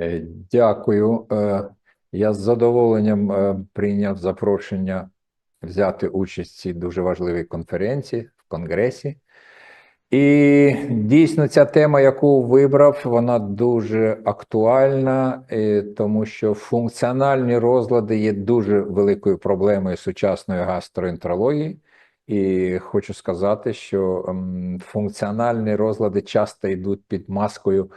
Е, Дякую. Е, Я з задоволенням е, прийняв запрошення взяти участь в цій дуже важливій конференції в Конгресі. І дійсно ця тема, яку вибрав, вона дуже актуальна, тому що функціональні розлади є дуже великою проблемою сучасної гастроентерології. І хочу сказати, що функціональні розлади часто йдуть під маскою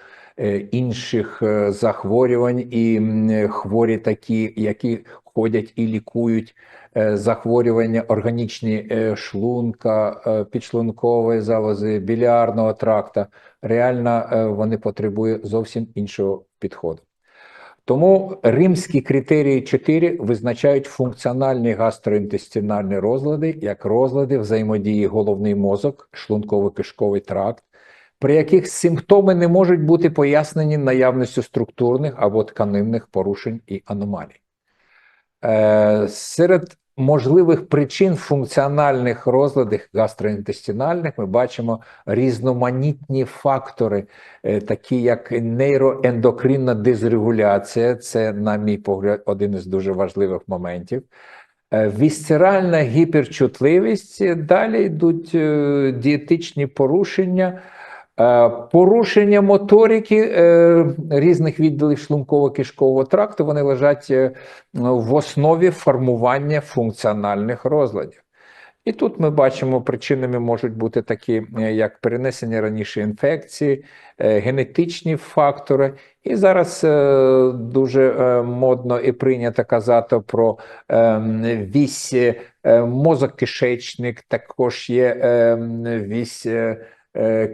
інших е, захворювань, і хворі такі, які ходять і лікують е, захворювання органічні е, шлунка, е, підшлункової залози, біліарного тракта. Реально е, вони потребують зовсім іншого підходу. Тому римські критерії 4 визначають функціональні гастроінтестинальні розлади як розлади взаємодії головний мозок, шлунково-кишковий тракт, при яких симптоми не можуть бути пояснені наявністю структурних або тканинних порушень і аномалій. Е, серед можливих причин функціональних розладів гастроінтестинальних ми бачимо різноманітні фактори, е, такі як нейроендокринна дизрегуляція, це, на мій погляд, один із дуже важливих моментів. Е, Вісцеральна гіперчутливість, далі йдуть дієтичні порушення, порушення моторики е, різних відділів шлунково-кишкового тракту, вони лежать е, в основі формування функціональних розладів. І тут ми бачимо, причинами можуть бути такі, е, як перенесення раніше інфекції, е, генетичні фактори. І зараз е, дуже е, модно і прийнято казати про е, вісь е, мозок-кишечник, також є е, вісь е, е,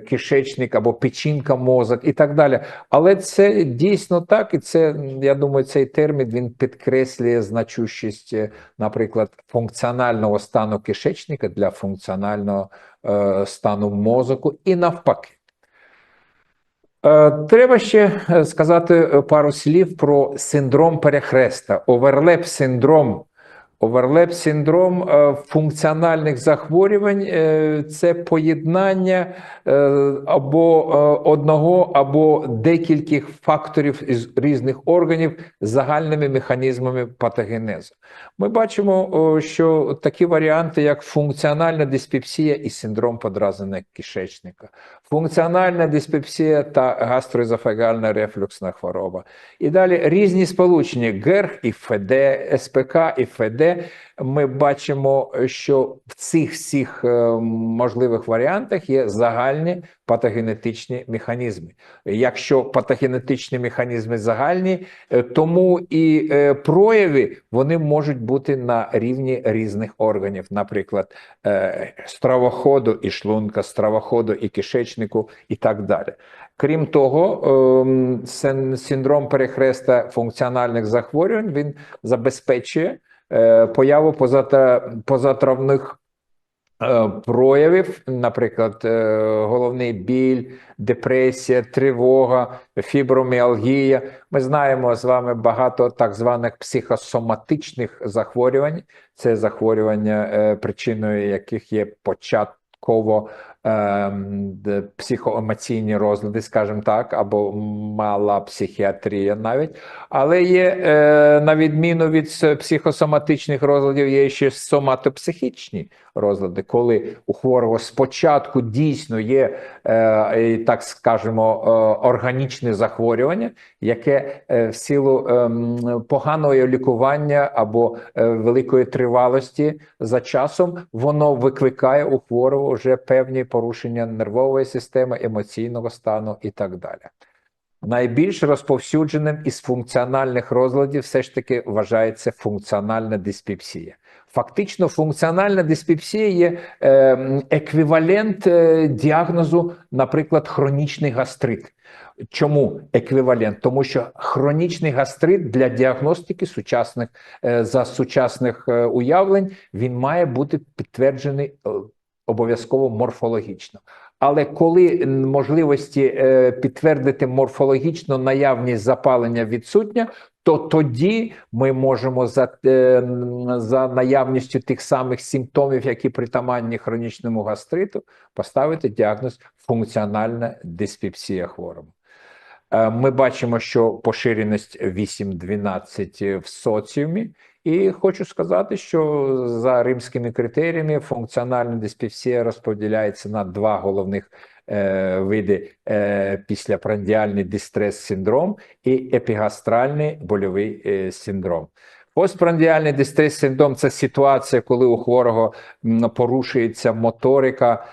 кишечник або печінка мозок і так далі. Але це дійсно так, і це, я думаю, цей термін він підкреслює значущість, е, наприклад, функціонального стану кишечника для функціонального е, стану мозку і навпаки. Е, Треба ще е, сказати е, пару слів про синдром перехреста, оверлеп синдром. Оверлеп синдром е, функціональних захворювань е, це поєднання е, або одного, або декількох факторів із різних органів з загальними механізмами патогенезу. Ми бачимо, що такі варіанти, як функціональна диспепсія і синдром подразнення кишечника, функціональна диспепсія та гастроезофагальна рефлюксна хвороба. І далі різні сполучення ГЕРГ і ФД, СПК і ФД. Ми бачимо, що в цих всіх е, можливих варіантах є загальні патогенетичні механізми. Якщо патогенетичні механізми загальні, е, тому і е, прояви вони можуть бути на рівні різних органів, наприклад, е, стравоходу і шлунка, стравоходу і кишечнику, і так далі. Крім того, ем, синдром перехреста функціональних захворювань він забезпечує появу позатравних проявів, наприклад, е, головний біль, депресія, тривога, фіброміалгія. Ми знаємо з вами багато так званих психосоматичних захворювань. Це захворювання, е, причиною яких є початково психоемоційні розлади, скажімо так, або мала психіатрія навіть. Але є, е, на відміну від психосоматичних розладів, є ще соматопсихічні розлади, коли у хворого спочатку дійсно є, е, так скажемо, е, органічне захворювання, яке в силу ем, поганого лікування або великої тривалості за часом, воно викликає у хворого вже певні порушення нервової системи, емоційного стану і так далі. Найбільш розповсюдженим із функціональних розладів все ж таки вважається функціональна диспепсія. Фактично, функціональна диспепсія є е, еквівалент е, діагнозу, наприклад, хронічний гастрит. Чому еквівалент? Тому що хронічний гастрит для діагностики сучасних е, за сучасних уявлень він має бути підтверджений обов'язково морфологічно. Але коли можливості е, підтвердити морфологічно наявність запалення відсутня, то тоді ми можемо за, е, за наявністю тих самих симптомів, які притаманні хронічному гастриту, поставити діагноз функціональна диспепсія хворому. Е, Ми бачимо, що поширеність 8-12 в соціумі. І хочу сказати, що за римськими критеріями функціональна диспепсія розподіляється на два головних е, види е, післяпрандіальний дистрес-синдром і епігастральний больовий е, синдром. Постпрандіальний дистрес-синдром це ситуація, коли у хворого порушується моторика,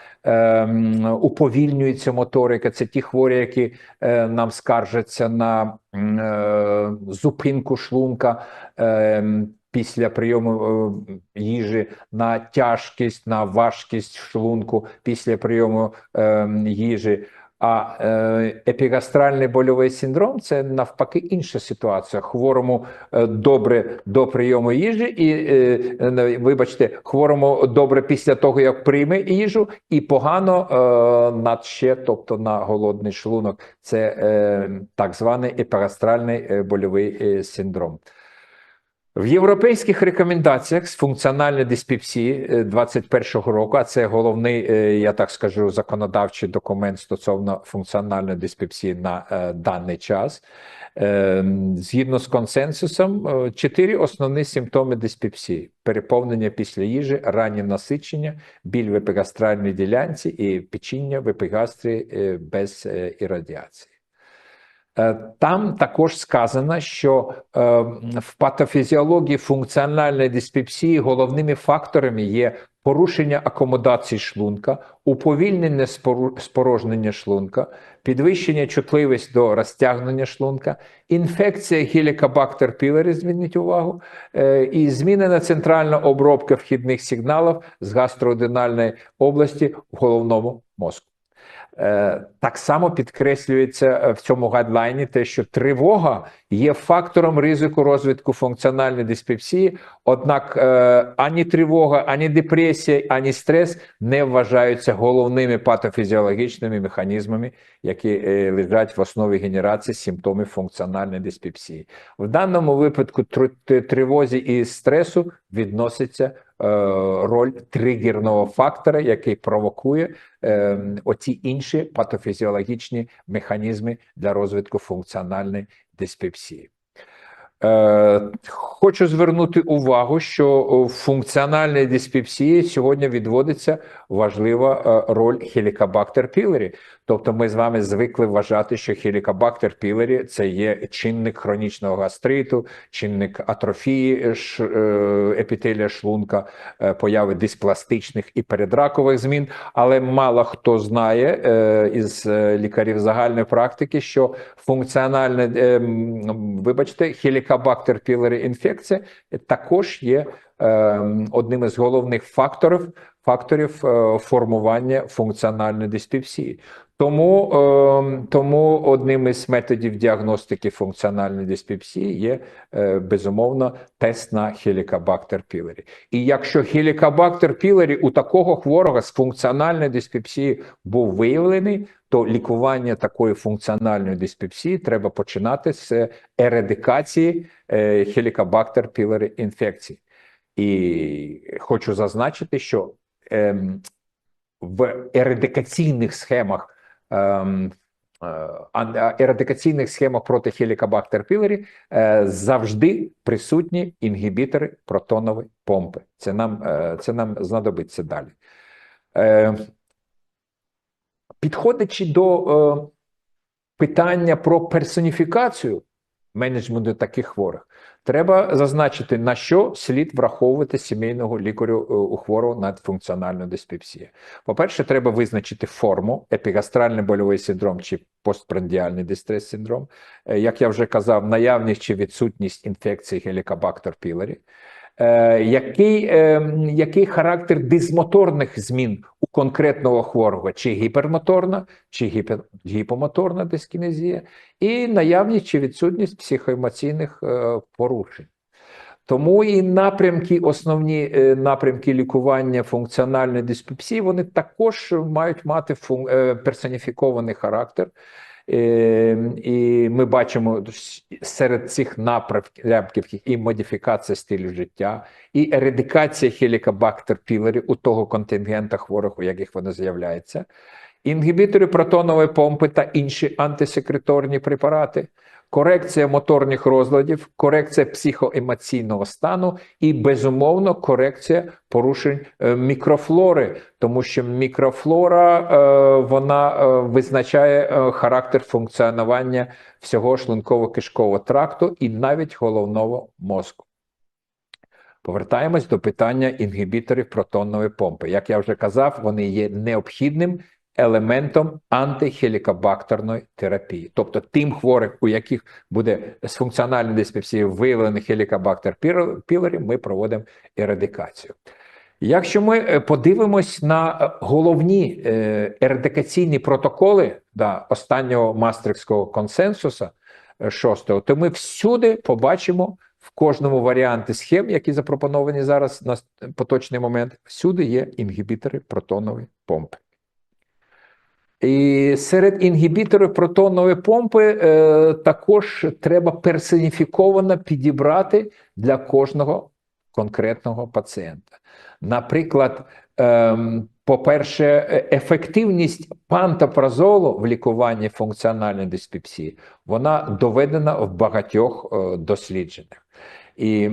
уповільнюється моторика. Це ті хворі, які е, нам скаржаться на е, зупинку шлунка. е, Після прийому е, їжі на тяжкість, на важкість шлунку після прийому е, їжі. А е, епігастральний больовий синдром це навпаки інша ситуація. Хворому е, добре до прийому їжі, і е, вибачте, хворому добре після того, як прийме їжу, і погано над ще, тобто на голодний шлунок. Це так званий епігастральний больовий синдром. В європейських рекомендаціях з функціональної диспепсії 21-го року, а це головний, е, я так скажу, законодавчий документ стосовно функціональної диспепсії на е, даний час. Е, Згідно з консенсусом, е, чотири основні симптоми диспепсії: переповнення після їжі, раннє насичення, біль в епігастральній ділянці і печіння в епігастрі е, без е, ірадіації. Е, Там також сказано, що е, в патофізіології функціональної диспепсії головними факторами є порушення акомодації шлунка, уповільнення спорожнення шлунка, підвищення чутливості до розтягнення шлунка, інфекція Helicobacter pylori, зверніть увагу, е, і змінена центральна обробка вхідних сигналів з гастроаденальної області в головному мозку. Е, Так само підкреслюється е, в цьому гайдлайні те, що тривога є фактором ризику розвитку функціональної диспепсії, однак е, ані тривога, ані депресія, ані стрес не вважаються головними патофізіологічними механізмами, які лежать в основі генерації симптомів функціональної диспепсії. В даному випадку тривозі і стресу відноситься е, роль тригерного фактора, який провокує е, оці інші патофізіологічні механізми для розвитку функціональної диспепсії. Е, Хочу звернути увагу, що функціональній диспепсії сьогодні відводиться важлива е, роль Helicobacter pylori. Тобто ми з вами звикли вважати, що Helicobacter pylori – це є чинник хронічного гастриту, чинник атрофії е, епітелія шлунка, е, появи диспластичних і передракових змін. Але мало хто знає із лікарів загальної практики, що функціональне, вибачте, Helicobacter pylori інфекція також є одним із головних факторів факторів е, формування функціональної диспепсії. Тому, е, тому одним із методів діагностики функціональної диспепсії є е, безумовно тест на Helicobacter pylori. І якщо Helicobacter pylori у такого хворого з функціональною диспепсією був виявлений, то лікування такої функціональної диспепсії треба починати з ерадикації е, Helicobacter pylori інфекції. І хочу зазначити, що ем, в ерадикаційних схемах ем, е, ерадикаційних схемах проти Helicobacter pylori е, завжди присутні інгібітори протонової помпи. Це нам, е, це нам знадобиться далі. Підходячи до питання про персоніфікацію менеджменту таких хворих, треба зазначити, на що слід враховувати сімейного лікарю е, у хворого надфункціональної диспепсії. По-перше, треба визначити форму епігастральний больовий синдром чи постпрандіальний дистрес-синдром. Е, Як я вже казав, наявність чи відсутність інфекції Helicobacter pylori. Е, який, е, який характер дисмоторних змін конкретного хворого, чи гіпермоторна, чи гіпомоторна дискінезія, і наявність чи відсутність психоемоційних е, порушень. Тому і напрямки, основні е, напрямки лікування функціональної диспепсії, вони також мають мати е, персоніфікований характер. Е, І ми бачимо серед цих напрямків і модифікація стилю життя, і ерадикація хелікобактер пілері у того контингента хворих, у яких вони з'являється. інгібітори протонової помпи та інші антисекреторні препарати, корекція моторних розладів, корекція психоемоційного стану і, безумовно, корекція порушень е, мікрофлори, тому що мікрофлора е, вона е, визначає характер функціонування всього шлунково-кишкового тракту і навіть головного мозку. Повертаємось до питання інгібіторів протонної помпи. Як я вже казав, вони є необхідним елементом антихелікобактерної терапії. Тобто тим хворих, у яких буде з функціональної диспепсії виявлений хелікобактер пілорі, ми проводимо ерадикацію. Якщо ми е, подивимось на е, головні е, ерадикаційні протоколи да, останнього мастрикського консенсуса шостого, то ми всюди побачимо в кожному варіанті схем, які запропоновані зараз на поточний момент, всюди є інгібітори протонової помпи. І серед інгібіторів протонової помпи е, також треба персоніфіковано підібрати для кожного конкретного пацієнта. Наприклад, е, по-перше, ефективність пантопразолу в лікуванні функціональної диспепсії вона доведена в багатьох е, дослідженнях і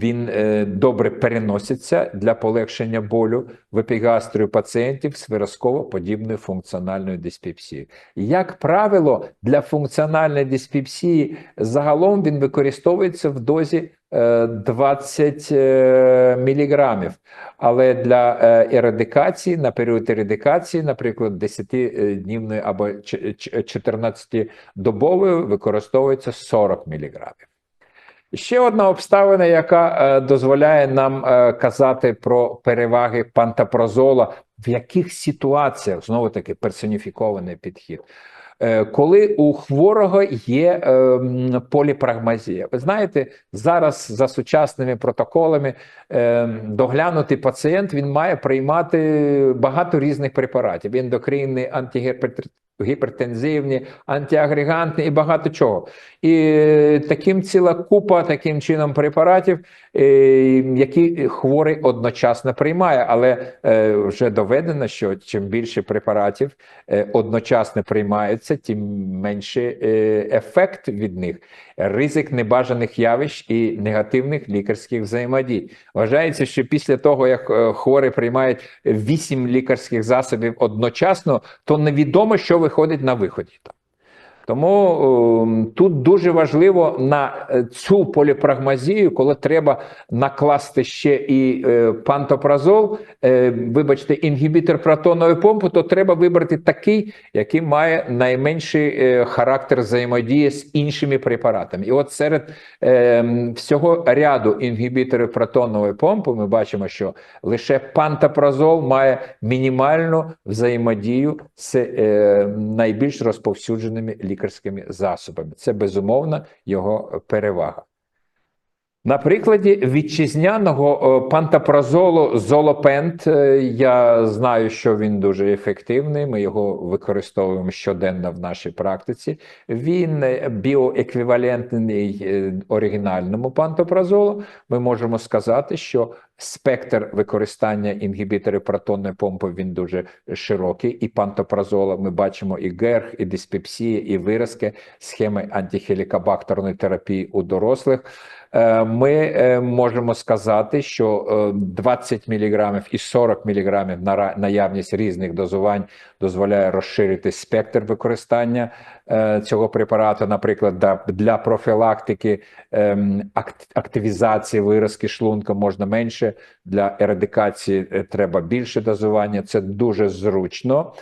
він е, добре переноситься для полегшення болю в епігастрію пацієнтів з виразково подібною функціональною диспепсією. Як правило, для функціональної диспепсії загалом він використовується в дозі 20 е, міліграмів, але для е, ерадикації на період ерадикації, наприклад, 10-днівної або 14-добової використовується 40 міліграмів. Ще одна обставина, яка е, дозволяє нам е, казати про переваги пантопрозола, в яких ситуаціях знову таки персоніфікований підхід. Е, коли у хворого є е, поліпрагмазія, ви знаєте, зараз за сучасними протоколами е, доглянутий пацієнт він має приймати багато різних препаратів: ендокринний, антигіпертензивний, гіпертензивні, антиагрегантні і багато чого. І таким ціла купа таким чином препаратів, е, які хворий одночасно приймає, але е, вже доведено, що чим більше препаратів е, одночасно приймається, тим менше ефект від них, ризик небажаних явищ і негативних лікарських взаємодій. Вважається, що після того, як хворий приймає 8 лікарських засобів одночасно, то невідомо, що виходить на виході. Тому ем, тут дуже важливо на е, цю поліпрагмазію, коли треба накласти ще і е, пантопразол, е, вибачте, інгібітор протонової помпи, то треба вибрати такий, який має найменший характер взаємодії з іншими препаратами. І от серед ем, всього ряду інгібіторів протонової помпи ми бачимо, що лише пантопразол має мінімальну взаємодію з найбільш розповсюдженими лікарськими лікарськими засобами. Це безумовно його перевага. На прикладі вітчизняного е, пантапразолу Золопент, е, я знаю, що він дуже ефективний. Ми його використовуємо щоденно в нашій практиці. Він біоеквівалентний е, оригінальному пантопразолу. Ми можемо сказати, що спектр використання інгібіторів протонної помпи він дуже широкий. І пантопразола ми бачимо і герх, і диспепсія, і виразки, схеми антихелікобактерної терапії у дорослих. Е, ми е, можемо сказати, що 20 е, мг і 40 мг на наявність різних дозувань дозволяє розширити спектр використання цього препарату, наприклад, для профілактики ем, активізації виразки шлунка можна менше, для ерадикації треба більше дозування. Це дуже зручно.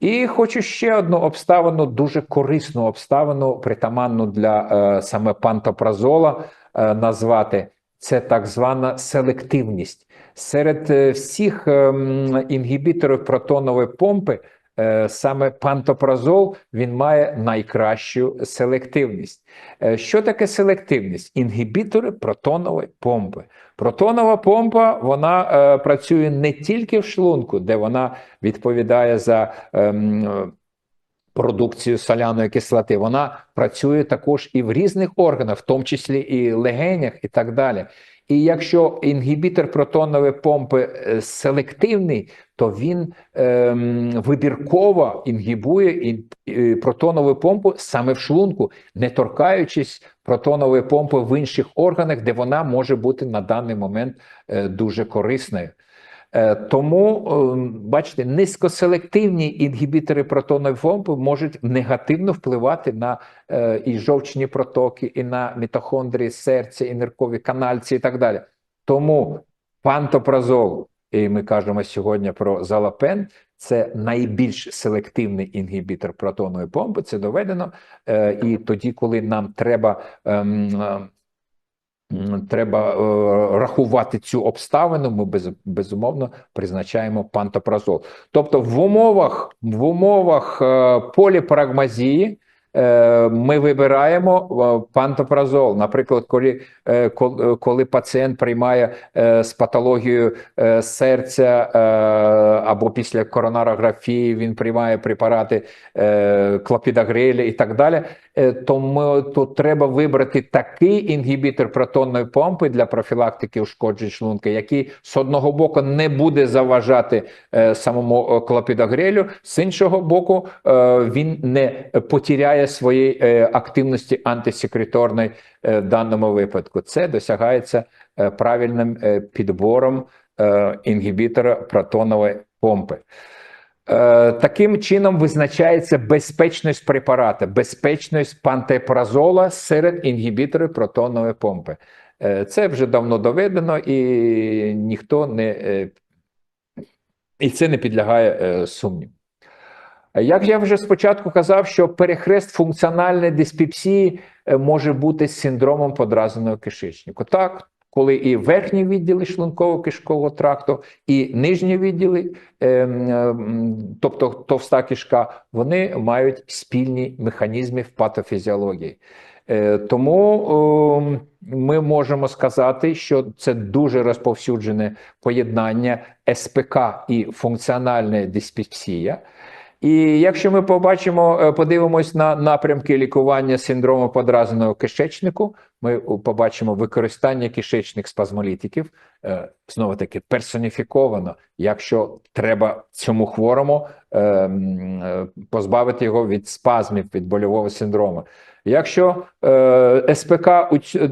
І хочу ще одну обставину, дуже корисну обставину, притаманну для е, саме пантопразола. Е, назвати, це так звана селективність. Серед е, всіх ем, інгібіторів протонової помпи. Е, саме пантопразол він має найкращу селективність. Що таке селективність? Інгібітори протонової помпи. Протонова помпа вона е, працює не тільки в шлунку, де вона відповідає за е, продукцію соляної кислоти, вона працює також і в різних органах, в тому числі і легенях, і так далі. І якщо інгібітор протонової помпи е, селективний, то він ем, вибірково інгібує протонову помпу саме в шлунку, не торкаючись протонової помпи в інших органах, де вона може бути на даний момент е, дуже корисною. Е, Тому, е, бачите, низькоселективні інгібітори протонової помпи можуть негативно впливати на е, і жовчні протоки, і на мітохондрії серця, і ниркові канальці, і так далі. Тому пантопразол, і ми кажемо сьогодні про залапен, це найбільш селективний інгібітор протонової помпи, це доведено. І тоді, коли нам треба. Треба е, рахувати цю обставину. Ми без, безумовно призначаємо пантопразол. Тобто, в умовах в умовах е, поліпрагмазії е, ми вибираємо е, пантопразол. Наприклад, коли, е, е, коли пацієнт приймає е, з патологією е, серця е, або після коронарографії він приймає препарати е, клопідогреля і так далі е, то, треба вибрати такий інгібітор протонної помпи для профілактики ушкоджень шлунка, який з одного боку не буде заважати е, самому е, клопідогрелю, з іншого боку, він не потіряє своєї активності антисекреторної в даному випадку. Це досягається правильним підбором інгібітора протонової помпи. Е, Таким чином визначається безпечність препарата, безпечність пантепразола серед інгібіторів протонової помпи. Е, Це вже давно доведено, і ніхто не е, і це не підлягає сумніву. Як я вже спочатку казав, що перехрест функціональної диспепсії може бути синдромом подразненого кишечнику. Так, коли і верхні відділи шлунково-кишкового тракту, і нижні відділи, ем, ем, тобто товста кишка, вони мають спільні механізми в патофізіології. Е, Тому ем, ми можемо сказати, що це дуже розповсюджене поєднання СПК і функціональна диспепсія. І якщо ми побачимо, е, подивимось на напрямки лікування синдрому подразненого кишечнику, ми побачимо використання кишечних спазмолітиків, знову таки персоніфіковано, якщо треба цьому хворому е, м, е, позбавити його від спазмів, від больового синдрому. Якщо е, СПК,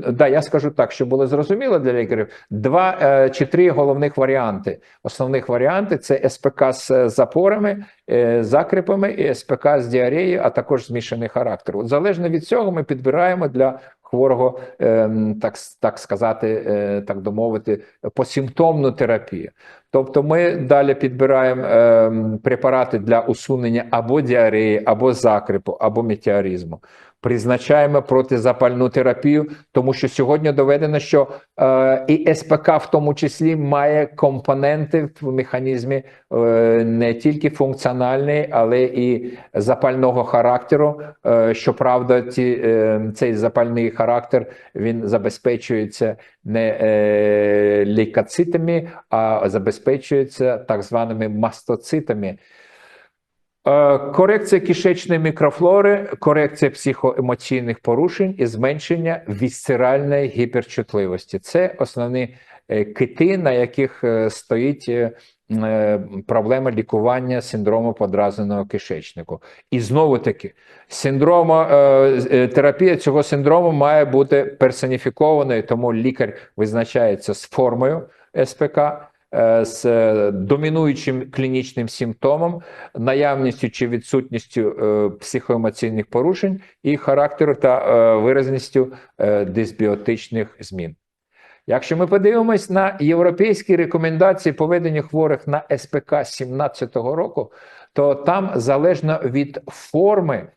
да, я скажу так, щоб було зрозуміло для лікарів, два е, чи три головних варіанти. Основних варіанти це СПК з запорами, е, закріпами і СПК з діареєю, а також змішаний характер. От залежно від цього ми підбираємо для хворого, ем, так, так сказати, е, так домовити, посимптомну терапію. Тобто ми далі підбираємо ем, препарати для усунення або діареї, або закрипу, або метеоризму. Призначаємо протизапальну терапію, тому що сьогодні доведено, що е, і СПК в тому числі має компоненти в механізмі е, не тільки функціональний, але і запального характеру. Е, щоправда, ці, е, цей запальний характер він забезпечується не е, лейкоцитами, а забезпечується так званими мастоцитами. Е, Корекція кишечної мікрофлори, корекція психоемоційних порушень і зменшення вісцеральної гіперчутливості. Це основні е, кити, на яких е, стоїть проблема лікування синдрому подразненого кишечнику. І знову таки, синдрома, терапія цього синдрому має бути персоніфікованою, тому лікар визначається з формою СПК. Е, З домінуючим клінічним симптомом, наявністю чи відсутністю е, психоемоційних порушень і характеру та е, виразністю дисбіотичних змін. Якщо ми подивимось на європейські рекомендації по веденню хворих на СПК 2017 року, то там залежно від форми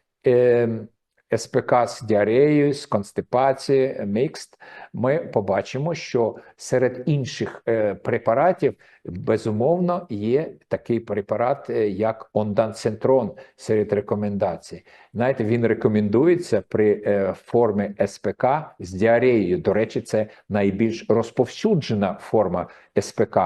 СПК з діареєю, з констипацією, мікст, ми побачимо, що серед інших е, препаратів безумовно є такий препарат, е, як ондансентрон серед рекомендацій. Знаєте, він рекомендується при е, формі СПК з діареєю. До речі, це найбільш розповсюджена форма СПК.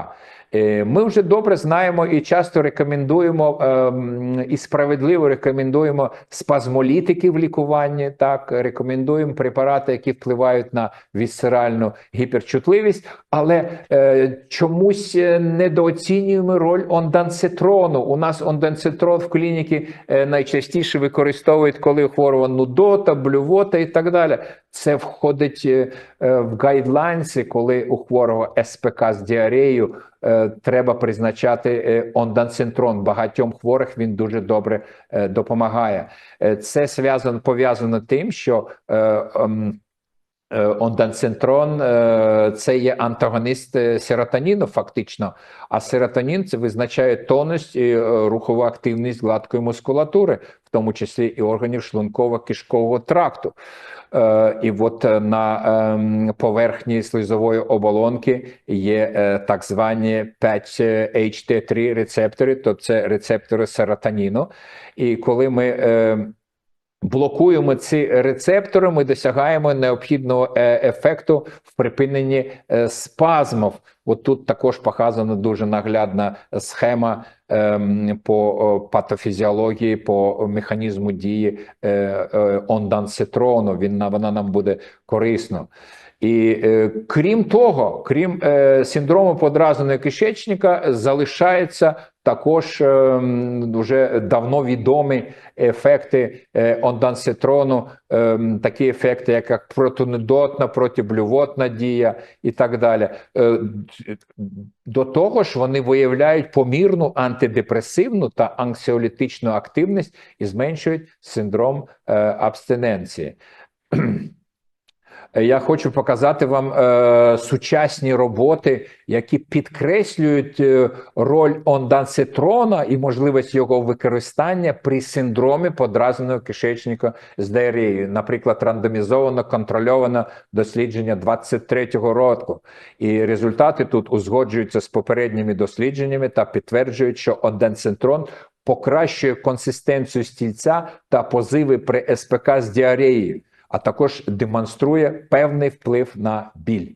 Ми вже добре знаємо і часто рекомендуємо ем, і справедливо рекомендуємо спазмолітики в лікуванні. Так, рекомендуємо препарати, які впливають на вісцеральну гіперчутливість, але е, чомусь е, недооцінюємо роль онданситрону. У нас онданситрон в клініці е, найчастіше використовують, коли хворого нудота, блювота і так далі. Це входить е, в гайдлайнси, коли у хворого СПК з діареєю треба призначати е, ондансинтрон. Багатьом хворих він дуже добре е, допомагає. Е, Це пов'язано тим, що е, е, ондансинтрон е, це є антагоніст е, серотоніну, фактично. А серотонін це визначає тонус і рухову активність гладкої мускулатури, в тому числі і органів шлунково-кишкового тракту. Е, І от на ем, поверхні слизової оболонки є так звані 5-HT3 рецептори, тобто це рецептори серотоніну. І коли ми блокуємо ці рецептори, ми досягаємо необхідного е, ефекту в припиненні е, спазмів. От тут також показана дуже наглядна схема ем, по патофізіології, по механізму дії е, е. Він вона нам буде корисно. І е, крім того, крім е, синдрому подразненого кишечника, залишається також е, вже давно відомі ефекти е, онданситрону, е, такі ефекти, як протинудотна, протиблювотна дія і так далі. Е, до того ж, вони виявляють помірну антидепресивну та анксіолітичну активність і зменшують синдром е, абстиненції. Я хочу показати вам е, сучасні роботи, які підкреслюють е, роль онданситрона і можливість його використання при синдромі подразненого кишечника з діареєю. Наприклад, рандомізовано контрольоване дослідження 23-го року. І результати тут узгоджуються з попередніми дослідженнями та підтверджують, що онданситрон покращує консистенцію стільця та позиви при СПК з діареєю а також демонструє певний вплив на біль.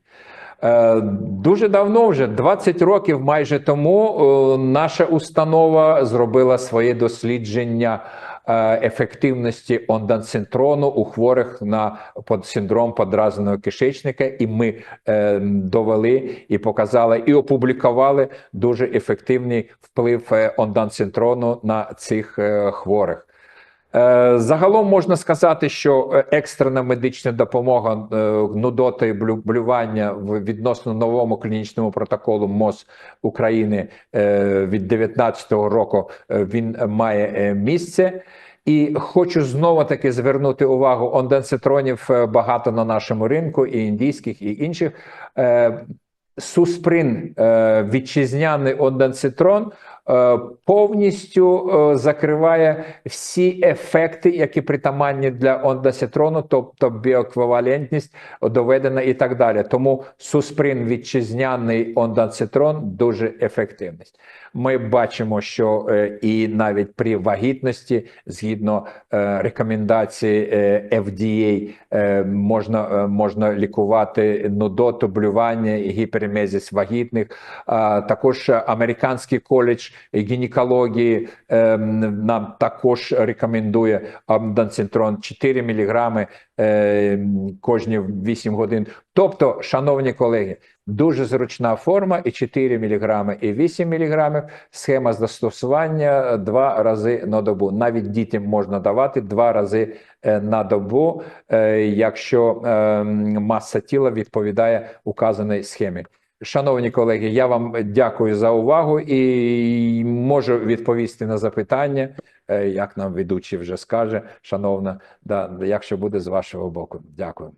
Е, Дуже давно, вже 20 років майже тому, е, наша установа зробила своє дослідження е, ефективності ондансинтрону у хворих на синдром подразненого кишечника, і ми довели і показали, і опублікували дуже ефективний вплив ондансинтрону на цих хворих. Е, Загалом можна сказати, що е, екстрена медична допомога е, нудота і блювання відносно новому клінічному протоколу МОЗ України від 2019 року він має місце. І хочу знову таки звернути увагу: онденцитронів багато на нашому ринку, і індійських, і інших. Сусприн, вітчизняний онденцитрон, повністю е, закриває всі ефекти, які притаманні для онденцитрону, тобто біоеквівалентність доведена і так далі. Тому сусприн вітчизняний онденцитрон дуже ефективний. Ми бачимо, що е, і навіть при вагітності, згідно е, рекомендації е, FDA, можна, можна лікувати нудоту, блювання і гіперемезіс вагітних. Також американський коледж гінекології нам також рекомендує амданцинтрон 4 мг кожні 8 годин. Тобто, шановні колеги, дуже зручна форма і 4 мг, і 8 мг. Схема застосування два рази на добу. Навіть дітям можна давати два рази е, на добу, е, якщо е, маса тіла відповідає указаній схемі. Шановні колеги, я вам дякую за увагу і можу відповісти на запитання, е, як нам ведучий вже скаже, шановна, да, якщо буде з вашого боку. Дякую.